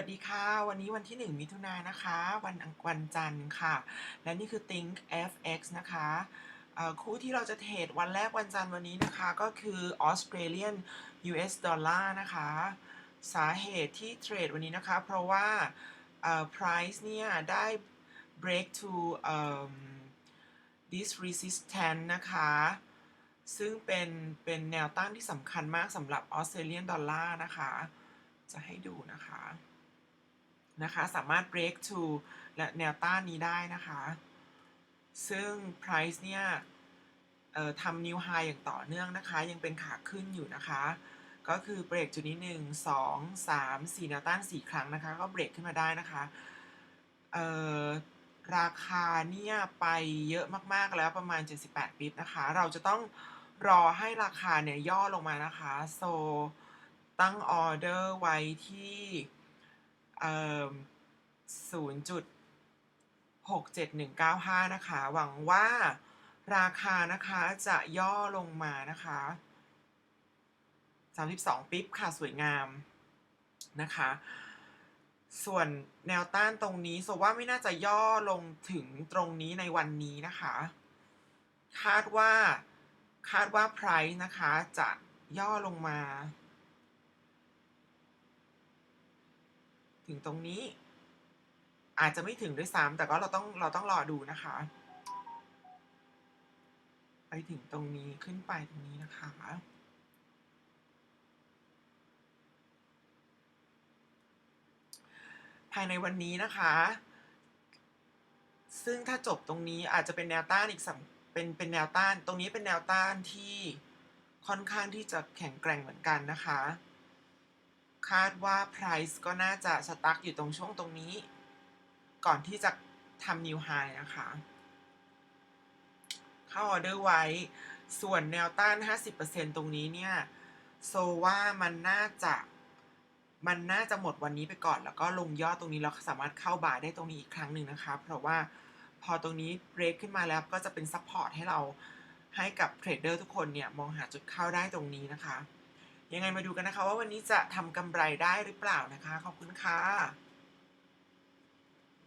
ัสดีค่ะ วันนี้วันที่ 1 มิถุนายนนะคะ วันอังวันจันทร์ค่ะ และนี่คือ Think FX นะคะคู่ที่เราจะเทรดวันแรกวันจันทร์วันนี้นะคะ ก็คือ Australian US Dollar นะคะ สาเหตุที่เทรดวันนี้นะคะ เพราะว่า price เนี่ย ได้ break to เอิ่ม this resistance นะคะ ซึ่งเป็นเป็นแนวต้านที่สำคัญมากสำหรับ Australian Dollar นะคะจะให้ดูนะคะ นะคะ สามารถ break to และแนวต้านนี้ได้นะคะ ซึ่ง price เนี่ยทำ new high อย่างต่อเนื่องนะคะ ยังเป็นขาขึ้นอยู่นะคะ ก็คือเบรกจุดนี้ 1 2 3 4แนวต้าน 4 ครั้งนะคะ ก็เบรกขึ้นมาได้นะคะราคาเนี่ยไปเยอะมากๆแล้วประมาณ 78 ปิบนะคะ เราจะต้องรอให้ราคาเนี่ยย่อลงมานะคะ โซตั้งออเดอร์ไว้ที่ เอ่อ0.67195นะคะ หวังว่าราคานะคะจะย่อลงมานะคะ32ปิ๊บค่ะสวยงามนะคะ ส่วนแนวต้านตรงนี้โซว่าไม่น่าจะย่อลงถึงตรงนี้ในวันนี้นะคะ คาดว่าคาดว่า price นะคะจะย่อลงมา ถึงตรงนี้ อาจจะไม่ถึงด้วยซ้ำแต่ก็เราต้องเราต้องรอดูนะคะ ไปถึงตรงนี้ขึ้นไปตรงนี้นะคะภายในวันนี้นะคะ ซึ่งถ้าจบตรงนี้อาจจะเป็นแนวต้านอีกสำเป็นเป็นแนวต้าน ตรงนี้เป็นแนวต้านที่ค่อนข้างที่จะแข็งแกร่งเหมือนกันนะคะ คาดว่า price ก็น่าจะสตั๊กอยู่ตรงช่วงตรงนี้ ก่อนที่จะทำ new high นะคะ เข้าออเดอร์ไว้ ส่วนแนวต้าน 50%ตรงนี้เนี่ย โซว่ามันน่าจะมันน่าจะหมดวันนี้ไปก่อน แล้วก็ลงย่อตรงนี้แล้วสามารถเข้าบาได้ตรงนี้อีกครั้งหนึ่งนะคะ เพราะว่าพอตรงนี้เบรกขึ้นมาแล้วก็จะเป็นซัพพอร์ตให้เราให้กับเทรดเดอร์ทุกคนเนี่ย มองหาจุดเข้าได้ตรงนี้นะคะ ยังไงมาดูกันนะคะว่าวันนี้จะทำกำไรได้หรือเปล่านะคะ ขอบคุณค่ะ